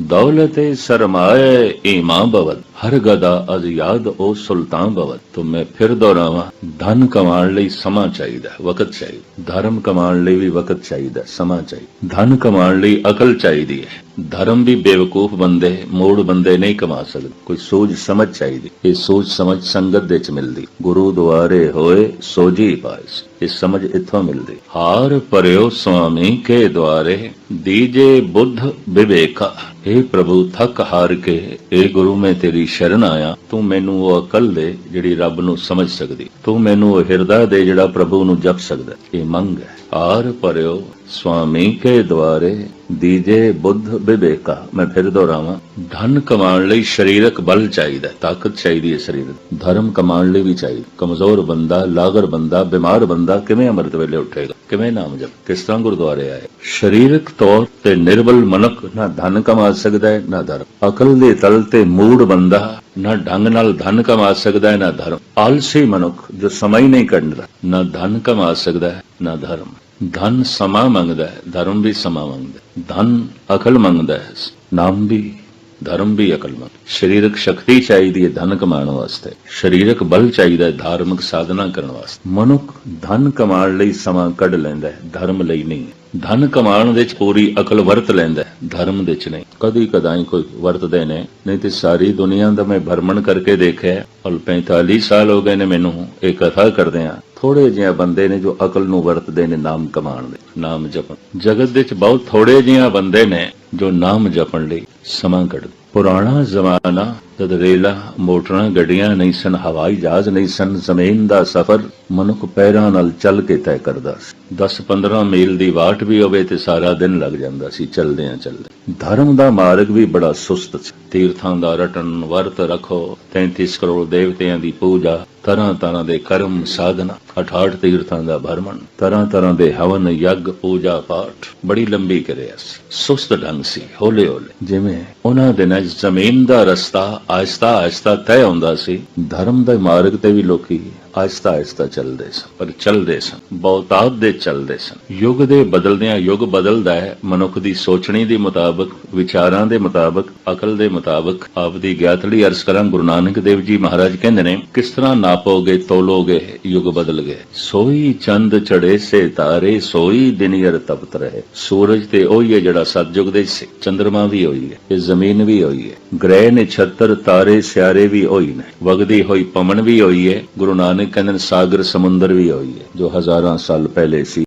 ਦੌਲਤੇ ਸਰਮਾਏ ਈਮਾਨ ਬਵਤ ਹਰ ਗਦਾ ਅਜ ਯਾਦ ਉਹ ਸੁਲਤਾਨ ਬਵਤ ਤੋਂ ਮੈਂ ਫਿਰ ਦੁਹਰਾਵਾਂ ਧਨ ਕਮਾਉਣ ਲਈ ਸਮਾਂ ਚਾਹੀਦਾ ਵਕਤ ਚਾਹੀਦਾ ਧਰਮ ਕਮਾਉਣ ਲਈ ਵੀ ਵਕਤ ਚਾਹੀਦਾ ਸਮਾਂ ਚਾਹੀਦਾ ਧਨ ਕਮਾਉਣ ਲਈ ਅਕਲ ਚਾਹੀਦੀ ਹੈ ਧਰਮ ਵੀ ਬੇਵਕੂਫ ਬੰਦੇ ਮੋੜ ਬੰਦੇ ਨਹੀਂ ਕਮਾ ਸਕਦੇ ਕੋਈ ਸੋਚ ਸਮਝ ਚਾਹੀਦੀ ਇਹ ਸੋਚ ਸਮਝ ਸੰਗਤ ਦੇ ਚ ਮਿਲਦੀ ਗੁਰੂ ਦੁਆਰੇ ਹੋਏ ਸੋਜੀ ਪਾਇਸ ਇਹ ਸਮਝ ਇੱਥੋਂ ਮਿਲਦੀ ਹਾਰ ਪਰਿਓ ਸੁਆਮੀ ਕੇ ਦੁਆਰੇ ਦੀਜੇ ਬੁੱਧ ਵਿਵੇਕਾ ਇਹ ਪ੍ਰਭੂ, ਥੱਕ ਹਾਰ ਕੇ ਇਹ ਗੁਰੂ, ਮੈਂ ਤੇਰੀ ਸ਼ਰਨ ਆਇਆ। ਤੂੰ ਮੈਨੂੰ ਉਹ ਅਕਲ ਦੇ ਜਿਹੜੀ ਰੱਬ ਨੂੰ ਸਮਝ ਸਕਦੀ। ਤੂੰ ਮੈਨੂੰ ਉਹ ਹਿਰਦਾ ਦੇ ਜਿਹੜਾ ਪ੍ਰਭੂ ਨੂੰ ਜਪ ਸਕਦਾ। ਇਹ ਮੰਗ ਹੈ। ਹਾਰ ਪਰਿਓ ਸੁਆਮੀ ਕੇ ਦੁਆਰੇ, ਦੀਜੇ ਬੁੱਧ ਵਿਵੇਕਾ। ਮੈਂ ਫਿਰ ਦੁਹਰਾਵਾਂ, ਧਨ ਕਮਾਉਣ ਲਈ ਸਰੀਰਕ ਬਲ ਚਾਹੀਦਾ, ਤਾਕਤ ਚਾਹੀਦੀ ਹੈ ਸਰੀਰ ਧਰਮ ਕਮਾਉਣ ਲਈ ਵੀ ਚਾਹੀਦਾ। ਕਮਜ਼ੋਰ ਬੰਦਾ, ਲਾਗਰ ਬੰਦਾ, ਬਿਮਾਰ ਬੰਦਾ ਕਿਵੇਂ ਅੰਮ੍ਰਿਤ ਵੇਲੇ ਉੱਠੇਗਾ? ਕਿਵੇਂ ਨਾਮ ਜਪ? ਕਿਸ ਤਰ੍ਹਾਂ ਗੁਰਦੁਆਰੇ ਆਏ? ਸਰੀਰਕ ਤੌਰ ਤੇ ਨਿਰਬਲ ਮਨੁੱਖ ਨਾ ਧਨ ਕਮਾ ਸਕਦਾ ਹੈ, ਨਾ ਧਰਮ। ਅਕਲ ਦੇ ਤਲ ਤੇ ਮੂੜ ਬੰਦਾ ਨਾ ਢੰਗ ਨਾਲ ਧਨ ਕਮਾ ਸਕਦਾ ਹੈ, ਨਾ ਧਰਮ। ਆਲਸੀ ਮਨੁੱਖ ਜੋ ਸਮਾਂ ਹੀ ਨਹੀਂ ਕੱਢਦਾ, ਨਾ ਧਨ ਕਮਾ ਸਕਦਾ ਹੈ, ਨਾ ਧਰਮ। ਧਨ ਸਮਾਂ ਮੰਗਦਾ ਹੈ, ਧਰਮ ਵੀ ਸਮਾਂ ਮੰਗਦਾ ਹੈ। ਧਨ ਅਕਲ ਮੰਗਦਾ ਹੈ, ਨਾਮ ਵੀ, ਧਰਮ ਵੀ ਅਕਲ ਮੰਗਦਾ ਸਰੀਰਕ ਸ਼ਕਤੀ ਚਾਹੀਦੀ ਹੈ ਧਨ ਕਮਾਉਣ ਵਾਸਤੇ। ਸਰੀਰਕ ਬਲ ਚਾਹੀਦਾ ਹੈ ਧਾਰਮਿਕ ਸਾਧਨਾ ਕਰਨ ਵਾਸਤੇ। ਮਨੁੱਖ ਧਨ ਕਮਾਉਣ ਲਈ ਸਮਾਂ ਕੱਢ ਲੈਂਦਾ ਹੈ, ਧਰਮ ਲਈ ਨਹੀਂ। ਧਨ ਕਮਾਉਣ ਦੇ ਚ ਪੂਰੀ ਅਕਲ ਵਰਤ ਲੈਂਦਾ ਹੈ, ਧਰਮ ਦੇ ਚ ਨਹੀਂ। ਕਦੀ ਕਦਾਈ ਕੋਈ ਵਰਤਦੇ ਨੇ, ਨਹੀਂ ਤੇ ਸਾਰੀ ਦੁਨੀਆ ਦਾ ਮੈਂ ਭਰਮਣ ਕਰਕੇ ਦੇਖਿਆ ਔਰ 45 ਸਾਲ ਹੋ ਗਏ ਨੇ ਮੈਨੂੰ ਇਹ ਕਥਾ ਕਰਦੇ ਆ। ਥੋੜੇ ਜਿਹੇ ਬੰਦੇ ਨੇ ਜੋ ਅਕਲ ਨੂੰ ਵਰਤਦੇ ਨੇ, ਨਾਮ ਕਮਾਉਣ ਦੇ, ਨਾਮ ਜਪਣ। ਜਗਤ ਦੇ ਚ ਬਹੁਤ ਥੋੜੇ ਜਿਹੇ ਬੰਦੇ ਨੇ ਜੋ ਨਾਮ ਜਪਣ ਲਈ ਸਮਾਂ ਕੱਢਦੇ। ਪੁਰਾਣਾ ਜ਼ਮਾਨਾ ਜਦ ਰੇਲਾਂ, ਮੋਟਰਾਂ, ਗੱਡੀਆਂ ਨਹੀਂ ਸਨ, ਹਵਾਈ ਜਹਾਜ਼ ਨਹੀਂ ਸਨ, ਜ਼ਮੀਨ ਦਾ ਸਫ਼ਰ ਮਨੁੱਖ ਪੈਰਾਂ ਨਾਲ ਚੱਲ ਕੇ ਤੈਅ ਕਰਦਾ ਸੀ। 10-15 ਮੀਲ ਦੀ ਵਾਟ ਵੀ ਹੋਵੇ ਤੇ ਸਾਰਾ ਦਿਨ ਲੱਗ ਜਾਂਦਾ ਸੀ ਚੱਲਦੇ ਆ ਚੱਲਦੇ ਧਰਮ ਦਾ ਮਾਰਗ ਵੀ ਬੜਾ ਸੁਸਤ ਸੀ। ਤੀਰਥਾਂ ਦਾ ਰਟਨ ਵਰਤ ਰੱਖੋ 33 ਕਰੋੜ ਦੇਵਤਿਆਂ ਦੀ ਪੂਜਾ ਤਰ੍ਹਾਂ ਤਰ੍ਹਾਂ ਦੇ ਕਰਮ ਸਾਧਨਾ 68 ਤੀਰਥਾਂ ਦਾ ਭਰਮਣ, ਤਰ੍ਹਾਂ ਤਰ੍ਹਾਂ ਦੇ ਹਵਨ, ਯੱਗ, ਪੂਜਾ ਪਾਠ। ਬੜੀ ਲੰਬੀ ਕਰਿਆ ਸੀ। ਸੁਸਤ ਢੰਗ ਸੀ ਹੌਲੇ ਹੌਲੇ ਜਿਵੇਂ ਉਹਨਾਂ ਦਿਨਾਂ 'ਚ ਜ਼ਮੀਨ ਦਾ ਰਸਤਾ ਆਹਿਸਤਾ ਆਹਿਸਤਾ ਤੈਅ ਹੁੰਦਾ ਸੀ, ਧਰਮ ਦੇ ਮਾਰਗ ਤੇ ਵੀ ਲੋਕੀ ਆਹਿਸਤਾ ਆਹਿਸਤਾ ਚੱਲਦੇ ਸਨ, ਪਰ ਚੱਲਦੇ ਸਨ, ਬਹੁਤਾਤ ਦੇ ਚੱਲਦੇ ਸਨ। ਯੁੱਗ ਦੇ ਬਦਲਦਿਆਂ ਯੁੱਗ ਬਦਲਦਾ ਹੈ, ਮਨੁੱਖ ਦੀ ਸੋਚਣੀ ਦੇ ਮੁਤਾਬਕ, ਵਿਚਾਰਾਂ ਦੇ ਮੁਤਾਬਕ, ਅਕਲ ਦੇ ਮੁਤਾਬਕ, ਆਪ ਦੀ ਗਿਆਤ ਲਈ ਅਰਜ਼ ਕਰਾਂ, ਗੁਰੂ ਨਾਨਕ ਦੇਵ ਜੀ ਮਹਾਰਾਜ ਕਹਿੰਦੇ ਨੇ, ਕਿਸ ਤਰ੍ਹਾਂ ਨਾਪੋਗੇ ਤੋਲੋਗੇ, ਯੁੱਗ ਬਦਲ ਗਏ ਸੋਈ ਚੰਦ ਚੜੇ ਸੇ ਤਾਰੇ, ਸੋਈ ਦਿਨਿਰ ਤਪਤ ਰਹੇ। ਸੂਰਜ ਤੇ ਉਹੀ ਹੈ ਜਿਹੜਾ ਸਤਜੁਗ ਦੇ ਸੀ ਚੰ드ਰਮਾ ਵੀ ਉਹੀ ਹੈ ਤੇ ਜ਼ਮੀਨ ਵੀ ਹੋਈ ਹੈ। ਗ੍ਰਹਿ ਨੇ 76 ਤਾਰੇ, ਸਿਆਰੇ ਵੀ ਉਹੀ ਨੇ। ਵਗਦੀ ਹੋਈ ਪਵਨ ਵੀ ਹੋਈ ਹੈ। ਗੁਰੂ ਨਾਨਕ ਕਹਿੰਦੇ ਸਾਗਰ ਸਮੁੰਦਰ ਵੀ ਹੋਈ ਹੈ, ਜੋ ਹਜ਼ਾਰਾਂ ਸਾਲ ਪਹਿਲੇ ਸੀ।